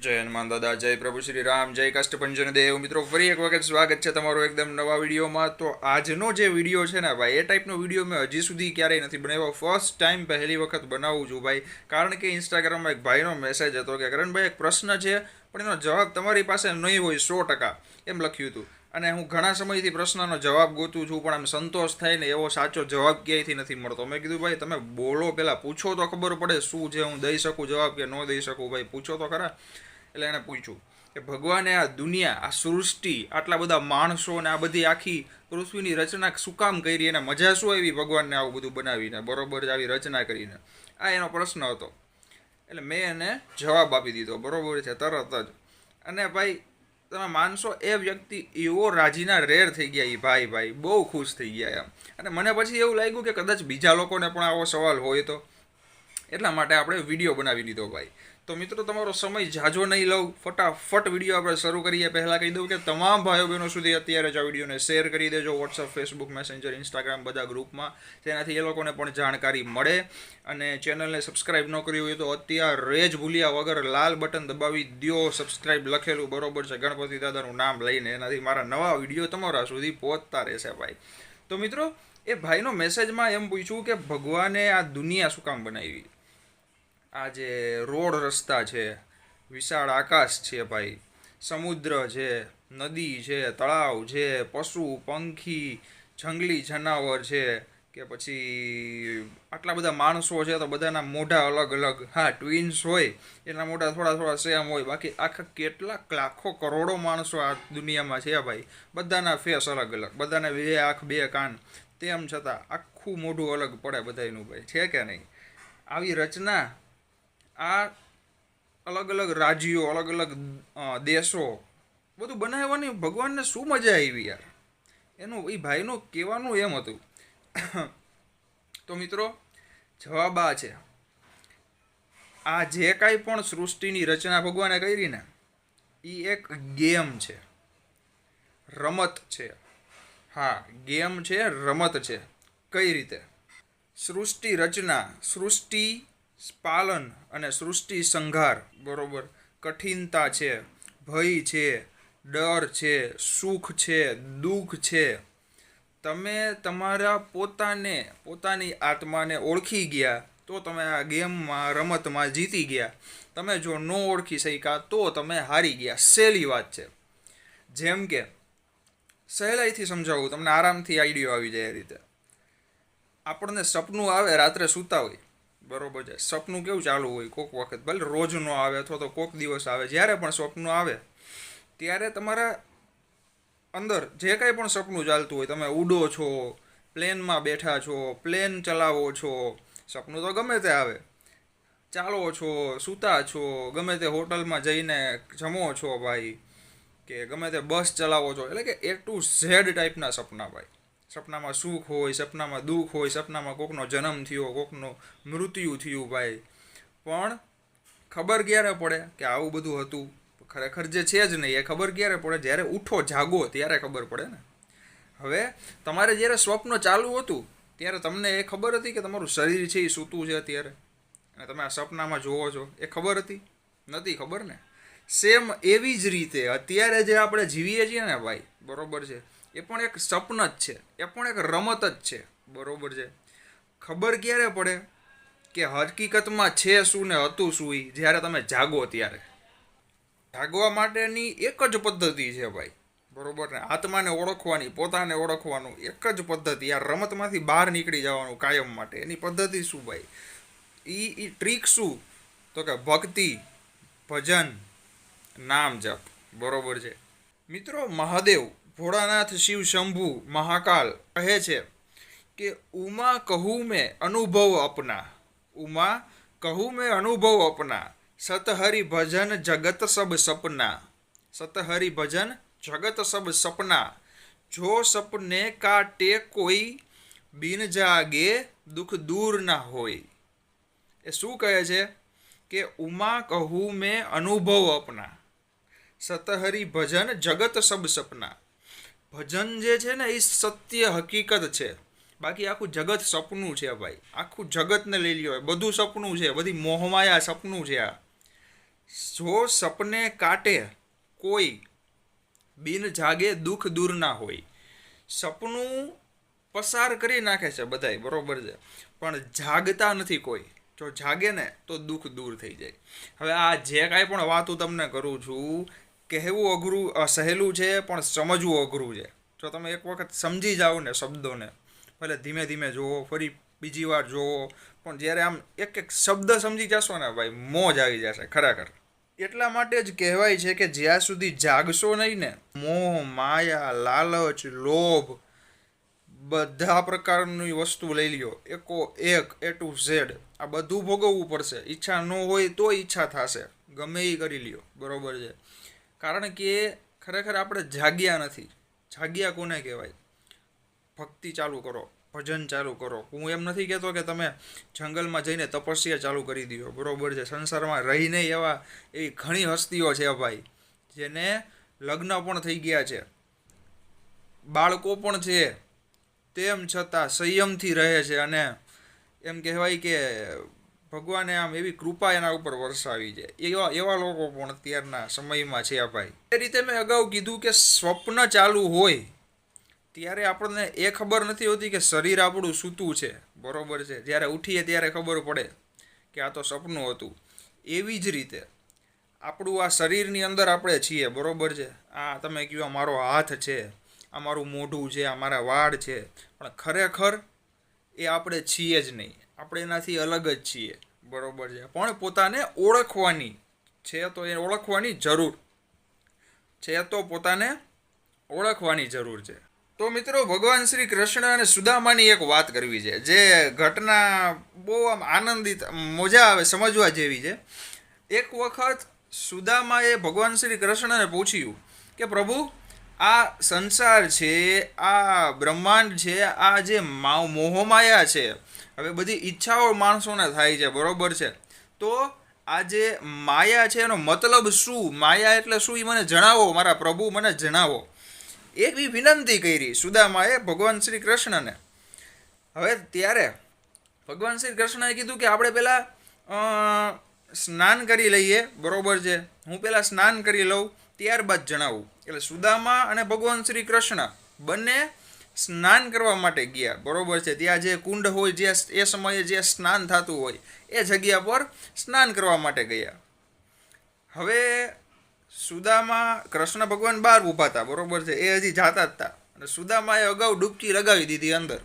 જય દાદા, જય પ્રભુ શ્રી રામ, જય કષ્ટભંજન દેવ. મિત્રો, ફરી એક વખત સ્વાગત છે તમારું એકદમ નવા વિડીયોમાં. તો આજનો જે વીડિયો છે ને ભાઈ, એ ટાઈપનો વીડિયો મેં હજી સુધી ક્યારેય નથી બનાવ્યો. ફર્સ્ટ ટાઈમ પહેલી વખત બનાવું છું ભાઈ. કારણ કે ઇન્સ્ટાગ્રામમાં એક ભાઈનો મેસેજ હતો કે કરણભાઈ એક પ્રશ્ન છે, પણ એનો જવાબ તમારી પાસે નહીં હોય, સો ટકા. એમ લખ્યું હતું. અને હું ઘણા સમયથી પ્રશ્નનો જવાબ ગોતું છું, પણ આમ સંતોષ થાય ને એવો સાચો જવાબ ક્યાંયથી નથી મળતો. મેં કીધું, ભાઈ, તમે બોલો પહેલાં, પૂછો તો ખબર પડે શું છે, હું દઈ શકું જવાબ કે ન દઈ શકું? ભાઈ, પૂછો તો ખરા. એટલે એણે પૂછ્યું કે ભગવાને આ દુનિયા, આ સૃષ્ટિ, આટલા બધા માણસો ને આ બધી આખી પૃથ્વીની રચના શું કામ કરી એને મજા શું આવી ભગવાનને આવું બધું બનાવીને, બરોબર જ આવી રચના કરીને? આ એનો પ્રશ્ન હતો. એટલે મેં એને જવાબ આપી દીધો, બરોબર છે, તરત જ. અને ભાઈ, તમે માનશો, એ વ્યક્તિ એવો રાજીના રેર થઈ ગયા એ ભાઈ ભાઈ, બહુ ખુશ થઈ ગયા એમ. અને મને પછી એવું લાગ્યું કે કદાચ બીજા લોકોને પણ આવો સવાલ હોય તો. એટલા માટે આપણે વીડિયો બનાવી લીધો ભાઈ. તો મિત્રો, તમારો સમય જાજો નહીં લઉં. ફટાફટ વીડિયો આપણે શરૂ કરીએ. પહેલાં કહી દઉં કે તમામ ભાઈઓ બહેનો સુધી અત્યારે જ આ વિડીયોને શેર કરી દેજો. વોટ્સઅપ ફેસબુક મેસેન્જર ઇન્સ્ટાગ્રામ બધા ગ્રુપમાં તેનાથી એ લોકોને પણ જાણકારી મળે. અને ચેનલને સબસ્ક્રાઇબ ન કરી હોય તો અત્યારે જ ભૂલ્યા વગર લાલ બટન દબાવી દો સબસ્ક્રાઇબ લખેલું બરોબર છે. ગણપતિ દાદાનું નામ લઈને એનાથી મારા નવા વીડિયો તમારા સુધી પહોંચતા રહેશે ભાઈ. તો મિત્રો, એ ભાઈનો મેસેજમાં એમ પૂછ્યું કે ભગવાને આ દુનિયા શું કામ બનાવી? આ જે રોડ રસ્તા છે, વિશાળ આકાશ છે ભાઈ, સમુદ્ર છે, નદી છે, તળાવ છે, પશુ, પંખી, જંગલી જનાવર છે, કે પછી આટલા બધા માણસો છે તો બધાના મોઢા અલગ અલગ. હા ટ્વિન્સ હોય, એના મોઢા થોડા થોડા સેમ હોય. બાકી આખા કેટલાક લાખો કરોડો માણસો આ દુનિયામાં છે ભાઈ. બધાના ફેસ અલગ અલગ. બધાને બે આંખ, બે કાન, તેમ છતાં આખું મોઢું અલગ પડે બધાયનું ભાઈ. છે કે નહીં? આવી રચના આ અલગ અલગ રાજ્યો, અલગ અલગ દેશો બધું બનાવવાની ભગવાનને શું મજા આવી યાર? એનું એ ભાઈનું કહેવાનું એમ હતું. તો મિત્રો, જવાબ આ છે. આ જે કાંઈ પણ સૃષ્ટિની રચના ભગવાને કરી ને એ એક ગેમ છે. રમત છે. હા, ગેમ છે, રમત છે. કઈ રીતે? સૃષ્ટિ રચના, સૃષ્ટિ પાલન અને સૃષ્ટિ સંઘાર, બરોબર? કઠિનતા છે, ભય છે, ડર છે, સુખ છે, દુઃખ છે. તમે તમારા પોતાને, પોતાની આત્માને ઓળખી ગયા, તો તમે આ ગેમમાં, રમતમાં જીતી ગયા. તમે જો ન ઓળખી શક્યા, તો તમે હારી ગયા. સહેલી વાત છે. જેમ કે, સહેલાઈથી સમજાવું, તમને આરામથી આઈડિયો આવી જાય એ રીતે. આપણને સપનું આવે, રાત્રે સૂતા હોય. બરોબર છે. સપનું કેવું ચાલુ હોય કોક વખત? ભલે રોજ નો આવે અથવા તો કોક દિવસ આવે. જ્યારે પણ સપનું આવે, ત્યારે તમારા અંદર જે કાંઈ પણ સપનું ચાલતું હોય, તમે ઉડો છો, પ્લેનમાં બેઠા છો, પ્લેન ચલાવો છો, સપનું તો ગમે તે આવે. ચાલો છો, સૂતા છો, ગમે તે હોટલમાં જઈને જમો છો ભાઈ, કે ગમે તે બસ ચલાવો છો, એટલે કે એ ટુ ઝેડ ટાઈપના સપના ભાઈ. સપનામાં સુખ હોય, સપનામાં દુઃખ હોય, સપનામાં કોકનો જન્મ થયો, કોકનો મૃત્યુ થયું ભાઈ. પણ ખબર ક્યારે પડે કે આવું બધું હતું? ખરેખર જે છે જ નહીં, એ ખબર ક્યારે પડે? જ્યારે ઉઠો, જાગો, ત્યારે ખબર પડે ને. હવે તમારે જ્યારે સ્વપ્ન ચાલુ હતું, ત્યારે તમને એ ખબર હતી કે તમારું શરીર છે એ સૂતું છે અત્યારે? અને તમે આ સપનામાં જોવો છો, એ ખબર હતી? નથી ખબર ને? સેમ એવી જ રીતે, અત્યારે જે આપણે જીવીએ છીએ ને ભાઈ, બરોબર છે. એ પણ એક સપન જ છે. એ પણ એક રમત જ છે. બરોબર છે? ખબર ક્યારે પડે કે હકીકતમાં છે શું ને હતું શું એ જ્યારે તમે જાગો ત્યારે. જાગવા માટેની એક જ પદ્ધતિ છે ભાઈ. બરોબર ને? આત્માને ઓળખવાની, પોતાને ઓળખવાનું એક જ પદ્ધતિ. આ રમતમાંથી બહાર નીકળી જવાનું કાયમ માટે. એની પદ્ધતિ શું ભાઈ? એ ટ્રીક શું? તો કે ભક્તિ, ભજન, નામ જપ. બરોબર છે? મિત્રો, મહાદેવ ભોળાનાથ શિવ શંભુ મહાકાલ કહે છે કે, ઉમા કહું મેં અનુભવ અપના. ઉમા કહું મેં અનુભવ અપના. સતહરિ ભજન જગત સબ સપના. સતહરિ ભજન જગત સબ સપના. જો સપને કાટે કોઈ બિન જાગે દુઃખ દૂર ના હોય. એ શું કહે છે? કે, ઉમા કહું મેં અનુભવ અપના. સતહરિ ભજન જગત સબ સપના. ભજન જે છે ને, એ સત્ય હકીકત છે. બાકી આખું જગત સપનું છે ભાઈ. આખું જગતને લઈ લ્યો. બધું સપનું છે. બધી મોહમાયા સપનું છે આ. જો સપને કાટે કોઈ, બિન જાગે દુઃખ દૂર ના હોય. સપનું પસાર કરી નાખે છે બધાય, બરોબર છે. પણ જાગતા નથી કોઈ. જો જાગે ને, તો દુઃખ દૂર થઈ જાય. હવે આ જે કાંઈ પણ વાત હું તમને કરું છું કહેવું અઘરું સહેલું છે, પણ સમજવું અઘરું છે. જો તમે એક વખત સમજી જાઓ ને શબ્દોને, ભલે ધીમે ધીમે જુઓ ફરી બીજી વાર જુઓ પણ જ્યારે આમ એક એક શબ્દ સમજી જશો ને ભાઈ, મોજ આવી જશે, ખરેખર. એટલા માટે જ કહેવાય છે કે જ્યાં સુધી જાગશો નહીં ને, મોહ, માયા, લાલચ, લોભ, બધા પ્રકારની વસ્તુ લઈ લ્યો. એકો, એક, એ ટુ ઝેડ. આ બધું ભોગવવું પડશે. ઈચ્છા ન હોય તો ઈચ્છા થશે. ગમે એ કરી લ્યો. બરોબર છે. કારણ કે ખરેખર આપણે જાગ્યા નથી. જાગ્યા કોને કહેવાય? ભક્તિ ચાલુ કરો, ભજન ચાલુ કરો. હું એમ નથી કહેતો કે તમે જંગલમાં જઈને તપસ્યા ચાલુ કરી દો. બરોબર છે. સંસારમાં રહીને એવા એવી ઘણી હસ્તીઓ છે ભાઈ, જેને લગ્ન પણ થઈ ગયા છે. બાળકો પણ છે. તેમ છતાં સંયમથી રહે છે અને એમ કહેવાય કે ભગવાને આમ એવી કૃપા એના ઉપર વરસાવી છે. એવા એવા લોકો પણ અત્યારના સમયમાં છે આ ભાઈ. એ રીતે મેં અગાઉ કીધું કે સ્વપ્ન ચાલુ હોય, ત્યારે આપણને એ ખબર નથી હોતી કે શરીર આપણું સૂતું છે. બરોબર છે. જ્યારે ઉઠીએ ત્યારે ખબર પડે કે આ તો સપનું હતું. એવી જ રીતે આપણું આ શરીરની અંદર આપણે છીએ. બરોબર છે. આ તમે કહ્યું આ મારો હાથ છે, આ મારું મોઢું છે, આ મારા વાળ છે. પણ ખરેખર એ આપણે છીએ જ નહીં. આપણે એનાથી અલગ જ છીએ. બરોબર છે. પણ પોતાને ઓળખવાની છે તો એ ઓળખવાની જરૂર. છે તો પોતાને ઓળખવાની જરૂર છે. તો મિત્રો, ભગવાન શ્રી કૃષ્ણ અને સુદામાની એક વાત કરવી છે, જે ઘટના બહુ આમ આનંદિત મજા આવે, સમજવા જેવી છે. એક વખત સુદામાએ ભગવાન શ્રી કૃષ્ણને પૂછ્યું કે, પ્રભુ, આ સંસાર છે, આ બ્રહ્માંડ છે, આ જે મોહમાયા છે હવે બધી ઈચ્છાઓ માણસોને થાય છે, બરોબર છે. તો આ જે માયા છે, એનો મતલબ શું? માયા એટલે શું? એ મને જણાવો, મારા પ્રભુ મને જણાવો. એવી વિનંતી કરી સુદામાએ ભગવાન શ્રી કૃષ્ણને. હવે ત્યારે ભગવાન શ્રી કૃષ્ણએ કીધું કે આપણે પહેલાં સ્નાન કરી લઈએ, બરોબર છે. હું પહેલાં સ્નાન કરી લઉં, ત્યારબાદ જણાવું. એટલે સુદામા અને ભગવાન શ્રી કૃષ્ણ બંને સ્નાન કરવા માટે ગયા. બરોબર છે? ત્યાં જે કુંડ હોય, જે એ સમયે જે સ્નાન થતું હોય, એ જગ્યા પર સ્નાન કરવા માટે ગયા. હવે સુદામા કૃષ્ણ ભગવાન બહાર ઊભા હતા, બરોબર છે? એ હજી જાતા જ હતા અને સુદામાએ અગાઉ ડૂબકી લગાવી દીધી અંદર.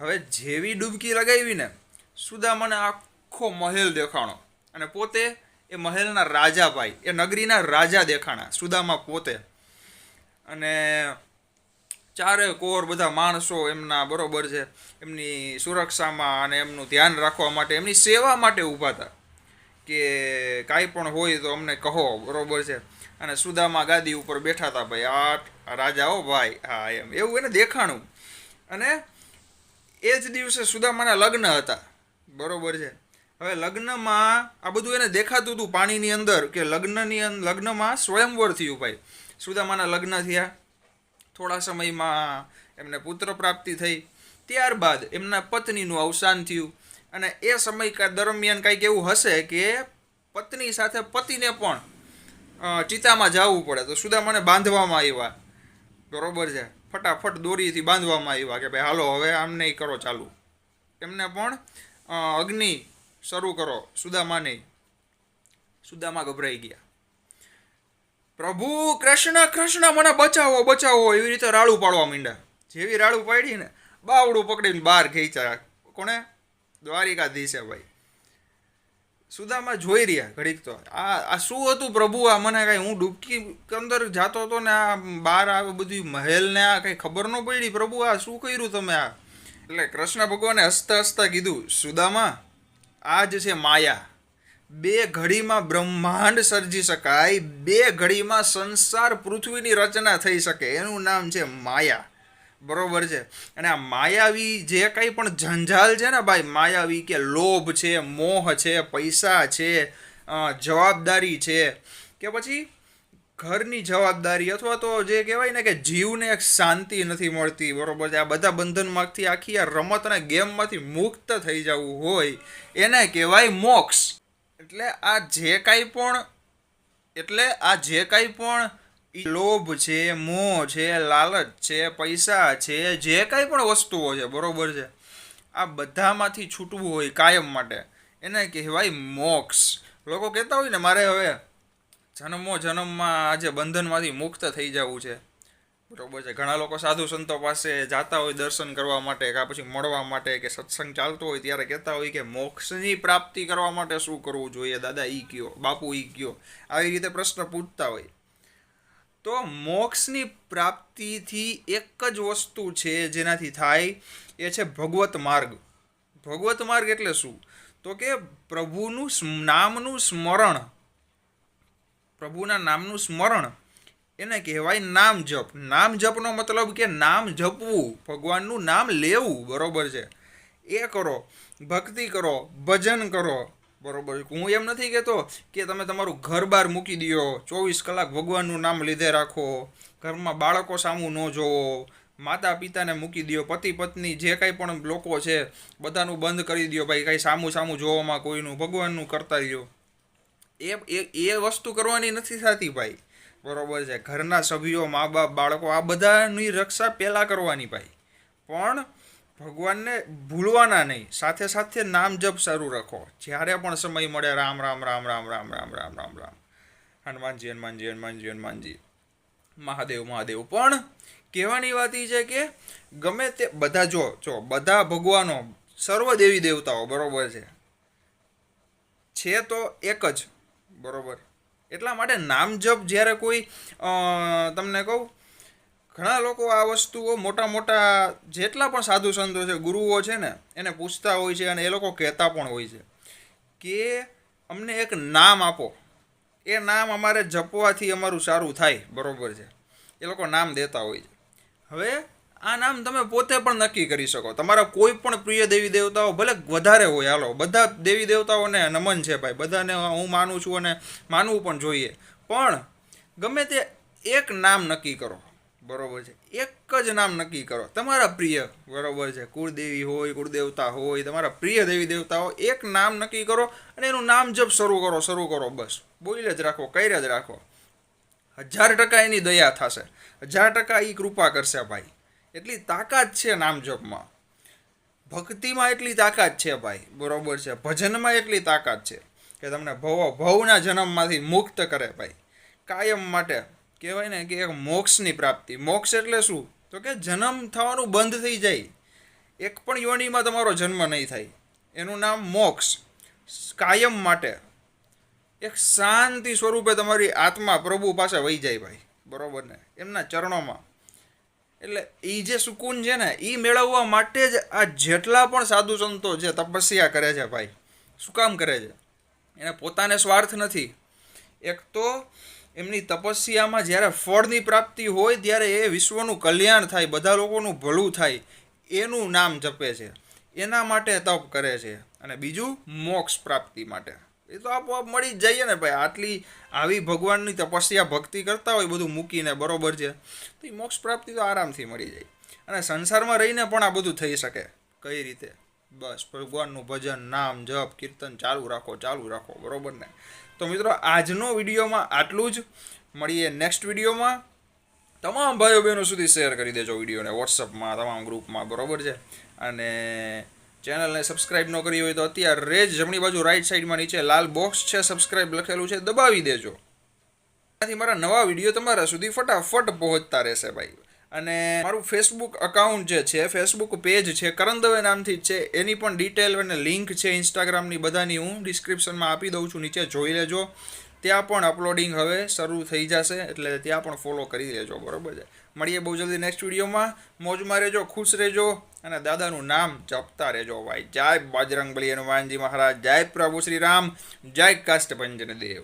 હવે જેવી ડૂબકી લગાવી ને સુદામાને આખો મહેલ દેખાણો. અને પોતે એ મહેલના રાજા ભાઈ એ નગરીના રાજા દેખાણા, સુદામા પોતે. અને ચારે કોર બધા માણસો એમના બરોબર છે. એમની સુરક્ષામાં અને એમનું ધ્યાન રાખવા માટે, એમની સેવા માટે ઊભા હતા. કે કાંઈ પણ હોય તો અમને કહો, બરોબર છે. અને સુદામા ગાદી ઉપર બેઠા હતા ભાઈ આ રાજા હો ભાઈ. હા, એમ. એવું એને દેખાણું. અને એ જ દિવસે સુદામાના લગ્ન હતા. બરોબર છે. હવે લગ્નમાં આ બધું એને દેખાતું હતું પાણીની અંદર, કે લગ્નની લગ્નમાં સ્વયંવર થયું ભાઈ. સુદામાના લગ્ન થયા. થોડા સમયમાં એમને પુત્ર પ્રાપ્તિ થઈ. ત્યારબાદ એમના પત્નીનું અવસાન થયું. અને એ સમય દરમિયાન કાંઈક એવું હશે કે પત્ની સાથે પતિને પણ ચિતામાં જવું પડે. તો સુદામાને બાંધવામાં આવ્યા. બરોબર છે. ફટાફટ દોરીથી બાંધવામાં આવ્યા કે ભાઈ, હાલો, હવે આમ નહીં કરો ચાલુ. એમને પણ અગ્નિ શરૂ કરો સુદામાને. સુદામા ગભરાઈ ગયા. પ્રભુ, કૃષ્ણ કૃષ્ણ, મને બચાવો બચાવો, એવી રીતે રાડું પાડવા માંડ્યા. જેવી રાડું પાડી ને બાવડું પકડીને બહાર ખેંચ્યા. કોણે? દ્વારિકાધીશે ભાઈ. સુદામા જોઈ રહ્યા ઘડીક તો. આ આ શું હતું પ્રભુ? આ મને કાંઈ હું ડૂબકી અંદર જાતો હતો ને, આ બહાર આવે બધી મહેલ ને આ કંઈ ખબર ન પડી. પ્રભુ, આ શું કર્યું તમે આ? એટલે કૃષ્ણ ભગવાને હસતા હસતા કીધું, સુદામા, આ જ છે માયા. બે ઘડીમાં બ્રહ્માંડ સર્જી શકાય, બે ઘડીમાં સંસાર પૃથ્વીની રચના થઈ શકે. એનું નામ છે માયા. બરોબર છે? અને આ માયાવી જે કંઈ પણ જંજાલ છે ને ભાઈ, માયાવી કે લોભ છે, મોહ છે, પૈસા છે જવાબદારી છે કે પછી ઘરની જવાબદારી અથવા તો જે કહેવાય ને કે જીવને એક શાંતિ નથી મળતી. બરોબર છે? આ બધા બંધનમાંથી આખી આ રમત અને ગેમમાંથી મુક્ત થઈ જવું હોય. એને કહેવાય મોક્ષ. એટલે આ જે કાંઈ પણ, એટલે આ જે કાંઈ પણ લોભ છે, મોહ છે, લાલચ છે, પૈસા છે, જે કાંઈ પણ વસ્તુઓ છે, બરોબર છે, આ બધામાંથી છૂટવું હોય કાયમ માટે. એને કહેવાય મોક્ષ. લોકો કહેતા હોય ને, મારે હવે જન્મો જન્મમાં આજે બંધનમાંથી મુક્ત થઈ જવું છે. બરોબર છે. ઘણા લોકો સાધુ સંતો પાસે જાતા હોય દર્શન કરવા માટે કાં પછી મળવા માટે કે સત્સંગ ચાલતો હોય ત્યારે કહેતા હોય કે મોક્ષની પ્રાપ્તિ કરવા માટે શું કરવું જોઈએ? દાદા, ઈ કયો? બાપુ, ઈ કયો? આવી રીતે પ્રશ્ન પૂછતા હોય. તો મોક્ષની પ્રાપ્તિથી એક જ વસ્તુ છે જેનાથી થાય એ છે ભગવત માર્ગ. ભગવત માર્ગ એટલે શું? તો કે પ્રભુનું નામનું સ્મરણ. પ્રભુના નામનું સ્મરણ. એને કહેવાય નામ જપ. નામ જપનો મતલબ કે નામ જપવું. ભગવાનનું નામ લેવું. બરોબર છે? એ કરો. ભક્તિ કરો. ભજન કરો. બરોબર હું એમ નથી કહેતો કે તમે તમારું ઘર બહાર મૂકી દો ચોવીસ કલાક ભગવાનનું નામ લીધે રાખો. ઘરમાં બાળકો સામું ન જોવો. માતા પિતાને મૂકી દો પતિ પત્ની જે કાંઈ પણ લોકો છે, બધાનું બંધ કરી દો ભાઈ. કાંઈ સામું સામું જોવામાં કોઈનું. ભગવાનનું કરતા એ એ એ વસ્તુ કરવાની નથી થતી ભાઈ. બરોબર છે. ઘરના સભ્યો મા બાપ બાળકો, આ બધાની રક્ષા પહેલાં કરવાની ભાઈ. પણ ભગવાનને ભૂલવાના નહીં. સાથે સાથે નામ જપ શરૂ રાખો. જ્યારે પણ સમય મળે, રામ રામ રામ રામ રામ રામ રામ રામ રામ. હનુમાનજી હનુમાનજી હનુમાનજી હનુમાનજી. મહાદેવ મહાદેવ. પણ કહેવાની વાત એ છે કે ગમે તે બધા જો જો, બધા ભગવાનો સર્વ દેવી દેવતાઓ, બરોબર છે. છે તો એક જ, બરોબર. એટલા માટે નામ જપ જ્યારે કોઈ તમને કહું, ઘણા લોકો આ વસ્તુઓ મોટા મોટા જેટલા પણ સાધુ સંતો છે, ગુરુઓ છે ને, એને પૂછતા હોય છે અને એ લોકો કહેતા પણ હોય છે કે અમને એક નામ આપો. એ નામ અમારે જપવાથી અમારું સારું થાય, બરાબર છે. એ લોકો નામ દેતા હોય છે. હવે આ નામ તમે પોતે પણ નક્કી કરી શકો. તમારા કોઈ પણ પ્રિય દેવી દેવતાઓ ભલે વધારે હોય, હાલો, બધા દેવી દેવતાઓને નમન છે ભાઈ. બધાને હું માનું છું અને માનવું પણ જોઈએ. પણ ગમે તે એક નામ નક્કી કરો. બરોબર છે. એક જ નામ નક્કી કરો. તમારા પ્રિય, બરોબર છે. કુળદેવી હોય, કુળદેવતા હોય, તમારા પ્રિય દેવી દેવતાઓ એક નામ નક્કી કરો અને એનું નામ જપ શરૂ કરો શરૂ કરો, બસ. બોલે જ રાખો કઈ જ રાખો. હજાર ટકા એની દયા થશે. હજાર ટકા એ કૃપા કરશે ભાઈ. એટલી તાકાત છે નામ જપમાં. ભક્તિમાં એટલી તાકાત છે ભાઈ, બરોબર છે. ભજનમાં એટલી તાકાત છે કે તમને ભવો, ભવના જન્મમાંથી મુક્ત કરે ભાઈ. કાયમ માટે, કહેવાય ને કે એક મોક્ષની પ્રાપ્તિ. મોક્ષ એટલે શું? તો કે જન્મ થવાનું બંધ થઈ જાય. એક પણ યોનિમાં તમારો જન્મ નહીં થાય. એનું નામ મોક્ષ. કાયમ માટે. એક શાંતિ સ્વરૂપે તમારી આત્મા પ્રભુ પાસે વહી જાય ભાઈ. બરોબર ને? એમના ચરણોમાં. એટલે એ જે સુકૂન છે ને એ મેળવવા માટે જ આ જેટલા પણ સાધુ સંતો જે તપસ્યા કરે છે ભાઈ, શું કામ કરે છે? એને પોતાને સ્વાર્થ નથી. એક તો એમની તપસ્યામાં જ્યારે ફળની પ્રાપ્તિ હોય, ત્યારે એ વિશ્વનું કલ્યાણ થાય, બધા લોકોનું ભલું થાય, એનું નામ જપે છે. એના માટે તપ કરે છે. અને બીજું મોક્ષ પ્રાપ્તિ માટે. એ તો આપોઆપ મળી જ જઈએ ને ભાઈ. આટલી આવી ભગવાનની તપસ્યા ભક્તિ કરતા હોય બધું મૂકીને બરોબર છે. તો એ મોક્ષ પ્રાપ્તિ તો આરામથી મળી જાય. અને સંસારમાં રહીને પણ આ બધું થઈ શકે. કઈ રીતે? બસ, ભગવાનનું ભજન, નામ, જપ, કીર્તન ચાલુ રાખો ચાલુ રાખો. બરોબર ને? તો મિત્રો, આજનો વિડીયોમાં આટલું જ. મળીએ નેક્સ્ટ વિડીયોમાં. તમામ ભાઈઓ બહેનો સુધી શેર કરી દેજો વિડીયોને વોટ્સઅપમાં તમામ ગ્રુપમાં બરોબર છે? અને ચેનલને સબસ્ક્રાઇબ ન કરી હોય તો અત્યારે જ જમણી બાજુ રાઈટ સાઈડમાં નીચે લાલ બોક્સ છે સબસ્ક્રાઇબ લખેલું છે, દબાવી દેજો. એનાથી મારા નવા વીડિયો તમારા સુધી ફટાફટ પહોંચતા રહેશે ભાઈ. અને મારું ફેસબુક અકાઉન્ટ જે છે ફેસબુક પેજ છે કરણ દવે નામથી જ છે, એની પણ ડિટેલ અને લિંક છે ઇન્સ્ટાગ્રામની બધાની હું ડિસ્ક્રિપ્શનમાં આપી દઉં છું, નીચે જોઈ લેજો. ત્યાં પણ અપલોડિંગ હવે શરૂ થઈ જશે, એટલે ત્યાં પણ ફોલો કરી લેજો, બરોબર છે. મળીએ બહુ જલ્દી નેક્સ્ટ વિડીયોમાં. મોજમાં રહેજો, ખુશ રહેજો અને દાદાનું નામ જપતા રહેજો ભાઈ. જય બજરંગબલી હનુમાનજી મહારાજ. જય પ્રભુ શ્રી રામ. જય કાષ્ટભંજન દેવ.